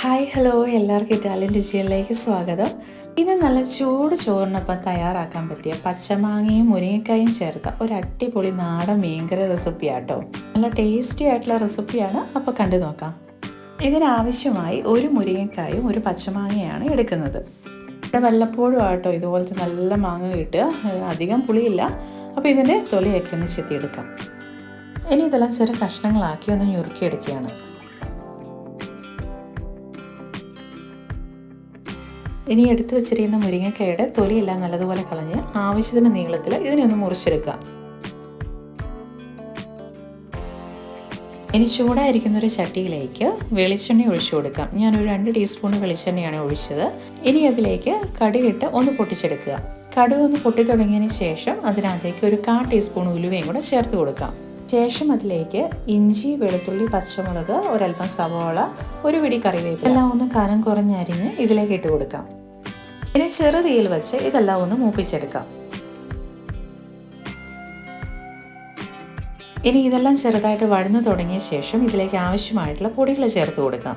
Hi hello. എല്ലാവർക്കും Italian രുചികളിലേക്ക് സ്വാഗതം. ഇന്ന് നല്ല ചൂട് ചോറിനൊപ്പം തയ്യാറാക്കാൻ പറ്റിയ പച്ചമാങ്ങയും മുരിങ്ങക്കായും ചേർത്ത ഒരു അടിപൊളി നാടൻ മീൻകറി റെസിപ്പിയാട്ടോ നല്ല ടേസ്റ്റി ആയിട്ടുള്ള റെസിപ്പിയാണ് അപ്പോൾ കണ്ടു നോക്കാം. ഇതിനാവശ്യമായി ഒരു മുരിങ്ങക്കായും ഒരു പച്ചമാങ്ങയാണ് എടുക്കുന്നത്. ഇവിടെ വല്ലപ്പോഴും ആട്ടോ ഇതുപോലത്തെ നല്ല മാങ്ങ കിട്ടുക. അധികം പുളിയില്ല. അപ്പോൾ ഇതിന്റെ തൊലിയൊക്കെ ഒന്ന് ചെത്തിയെടുക്കാം. ഇനി ഇതെല്ലാം ചെറിയ കഷ്ണങ്ങളാക്കി ഒന്ന് ഞുറുക്കിയെടുക്കുകയാണ്. ഇനി എടുത്തു വെച്ചിരിക്കുന്ന മുരിങ്ങക്കയുടെ തൊലിയെല്ലാം നല്ലതുപോലെ കളഞ്ഞ് ആവശ്യത്തിന് നീളത്തിൽ ഇതിനെ ഒന്ന് മുറിച്ചെടുക്കുക. ഇനി ചൂടായിരിക്കുന്ന ഒരു ചട്ടിയിലേക്ക് വെളിച്ചെണ്ണ ഒഴിച്ചു കൊടുക്കാം. ഞാനൊരു രണ്ട് ടീസ്പൂൺ വെളിച്ചെണ്ണയാണ് ഒഴിച്ചത്. ഇനി അതിലേക്ക് കടുകിട്ട് ഒന്ന് പൊട്ടിച്ചെടുക്കുക. കടുക് ഒന്ന് പൊട്ടിത്തുടങ്ങിയതിന് ശേഷം അതിനകത്തേക്ക് ഒരു കാ ടീസ്പൂൺ ഉലുവയും കൂടെ ചേർത്ത് കൊടുക്കാം. ശേഷം അതിലേക്ക് ഇഞ്ചി വെളുത്തുള്ളി പച്ചമുളക് ഒരൽപ്പം സവോള ഒരു പിടി കറിവേപ്പില. എല്ലാം ഒന്ന് കനം കുറഞ്ഞരിഞ്ഞ് ഇതിലേക്ക് ഇട്ട് കൊടുക്കാം. ഇനി ചെറു തീയിൽ വെച്ച് ഇതെല്ലാം ഒന്ന് മൂപ്പിച്ചെടുക്കാം. ഇനി ഇതെല്ലാം ചെറുതായിട്ട് വഴന്നു തുടങ്ങിയ ശേഷം ഇതിലേക്ക് ആവശ്യമായിട്ടുള്ള പൊടികൾ ചേർത്ത് കൊടുക്കാം.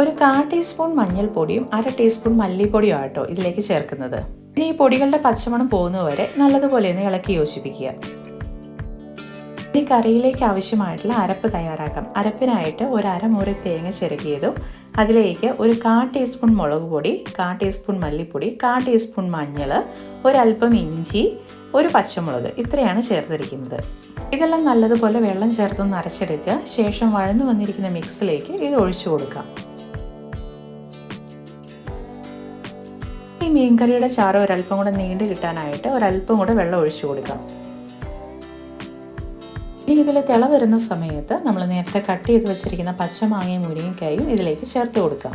ഒരു കാ ടീസ്പൂൺ മഞ്ഞൾപ്പൊടിയും അര ടീസ്പൂൺ മല്ലിപ്പൊടിയും ആട്ടോ ഇതിലേക്ക് ചേർക്കുന്നത്. ഇനി ഈ പൊടികളുടെ പച്ചമണം പോകുന്നവരെ നല്ലതുപോലെ ഒന്ന് ഇളക്കി യോജിപ്പിക്കുക. ഇനി കറിയിലേക്ക് ആവശ്യമായിട്ടുള്ള അരപ്പ് തയ്യാറാക്കാം. അരപ്പിനായിട്ട് ഒരു അരമുറി തേങ്ങ ചിരകിയതും അതിലേക്ക് ഒരു കാ ടീസ്പൂൺ മുളക് പൊടി കാ ടീസ്പൂൺ മല്ലിപ്പൊടി കാ ടീസ്പൂൺ മഞ്ഞൾ ഒരല്പം ഇഞ്ചി ഒരു പച്ചമുളക് ഇത്രയാണ് ചേർത്തിരിക്കുന്നത്. ഇതെല്ലാം നല്ലതുപോലെ വെള്ളം ചേർത്ത് അരച്ചെടുക്കുക. ശേഷം വഴന്നു വന്നിരിക്കുന്ന മിക്സിലേക്ക് ഇത് ഒഴിച്ചു കൊടുക്കാം. ഈ മീൻകറിയുടെ ചാറ് ഒരല്പം കൂടെ നീണ്ടു കിട്ടാനായിട്ട് ഒരല്പം കൂടെ വെള്ളം ഒഴിച്ചു കൊടുക്കാം. ഇനി ഇതിൽ തിള വരുന്ന സമയത്ത് നമ്മൾ നേരത്തെ കട്ട് ചെയ്ത് വെച്ചിരിക്കുന്ന പച്ചമാങ്ങയും മുരിങ്ങക്കായും ഇതിലേക്ക് ചേർത്ത് കൊടുക്കാം.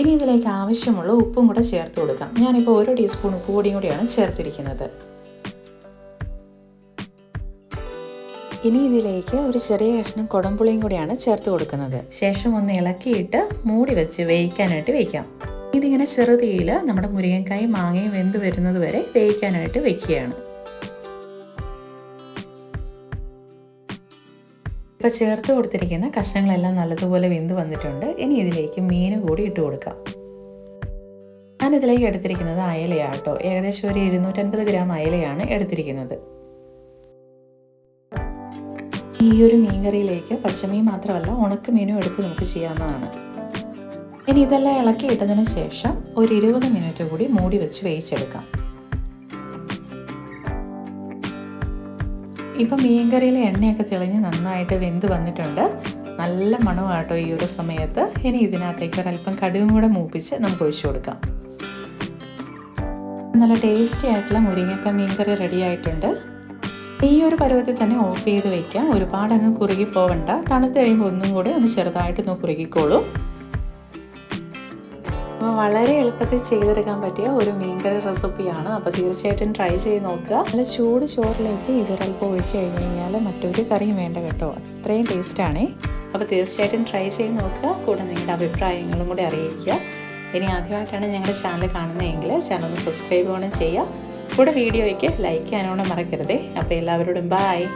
ഇനി ഇതിലേക്ക് ആവശ്യമുള്ള ഉപ്പും കൂടെ ചേർത്ത് കൊടുക്കാം. ഞാനിപ്പോൾ ഒരു ടീസ്പൂൺ ഉപ്പ് പൊടിയും കൂടിയാണ് ചേർത്തിരിക്കുന്നത്. ഇനി ഇതിലേക്ക് ഒരു ചെറിയ കഷ്ണം കുടംപുളിയും കൂടിയാണ് ചേർത്ത് കൊടുക്കുന്നത്. ശേഷം ഒന്ന് ഇളക്കിയിട്ട് മൂടി വെച്ച് വേവിക്കാനായിട്ട് വെക്കാം ഇതിങ്ങനെ ചെറുതീയിൽ നമ്മുടെ മുരിങ്ങക്കായും മാങ്ങയും വെന്ത് വരുന്നത് വരെ വേവിക്കാനായിട്ട് വെക്കുകയാണ്. ഇപ്പോൾ ചേർത്ത് കൊടുത്തിരിക്കുന്ന കഷ്ണങ്ങളെല്ലാം നല്ലതുപോലെ വെന്ത് വന്നിട്ടുണ്ട്. ഇനി ഇതിലേക്ക് മീൻ കൂടി ഇട്ട് കൊടുക്കാം. ഞാനിതിലേക്ക് എടുത്തിരിക്കുന്നത് അയലയാട്ടോ ഏകദേശം ഒരു ഇരുന്നൂറ്റൻപത് ഗ്രാം അയലയാണ് എടുത്തിരിക്കുന്നത്. ഈ ഒരു മീൻകറിയിലേക്ക് പച്ചമീൻ മാത്രമല്ല ഉണക്കമീനും എടുത്ത് നമുക്ക് ചെയ്യാവുന്നതാണ്. ഇനി ഇതെല്ലാം ഇളക്കി ഇട്ടതിന് ശേഷം ഒരു ഇരുപത് മിനിറ്റ് കൂടി മൂടി വെച്ച് വേവിച്ചെടുക്കാം. ഇപ്പം മീൻകറിയിലെ എണ്ണയൊക്കെ തെളിഞ്ഞ് നന്നായിട്ട് വെന്ത് വന്നിട്ടുണ്ട്. നല്ല മണമാട്ടോ ഈ ഒരു സമയത്ത്. ഇനി ഇതിനകത്തേക്ക് ഒരല്പം കടുവും കൂടെ മൂപ്പിച്ച് നമുക്ക് ഒഴിച്ചു കൊടുക്കാം. നല്ല ടേസ്റ്റി ആയിട്ടുള്ള മുരിങ്ങക്ക മീൻകറി റെഡി ആയിട്ടുണ്ട്. ഈ ഒരു പരുവത്തിൽ തന്നെ ഓഫ് ചെയ്ത് വയ്ക്കാം ഒരുപാട് അങ്ങ് കുറുകി പോവണ്ട. തണുത്ത് കഴിയുമ്പോൾ ഒന്നും കൂടെ ഒന്ന് ചെറുതായിട്ടൊന്ന് കുറുകിക്കോളൂ. അപ്പോൾ വളരെ എളുപ്പത്തിൽ ചെയ്തെടുക്കാൻ പറ്റിയ ഒരു മീൻകറി റെസിപ്പിയാണ്. അപ്പോൾ തീർച്ചയായിട്ടും ട്രൈ ചെയ്ത് നോക്കുക. നല്ല ചൂട് ചോറിലേക്ക് ഇതൊരൽപ്പം ഒഴിച്ച് കഴിഞ്ഞ് കഴിഞ്ഞാൽ മറ്റൊരു കറിയും വേണ്ട കേട്ടോ. അത്രയും ടേസ്റ്റാണേ അപ്പോൾ തീർച്ചയായിട്ടും ട്രൈ ചെയ്ത് നോക്കുക. കൂടെ നിങ്ങളുടെ അഭിപ്രായങ്ങളും കൂടി അറിയിക്കുക. ഇനി ആദ്യമായിട്ടാണ് ഞങ്ങളുടെ ചാനൽ കാണുന്നതെങ്കിൽ ചാനൽ ഒന്ന് സബ്സ്ക്രൈബ് വേണം ചെയ്യുക. കൂടെ വീഡിയോയ്ക്ക് ലൈക്ക് ചെയ്യാനോടെ മറക്കരുതേ. അപ്പോൾ എല്ലാവരോടും ബായ്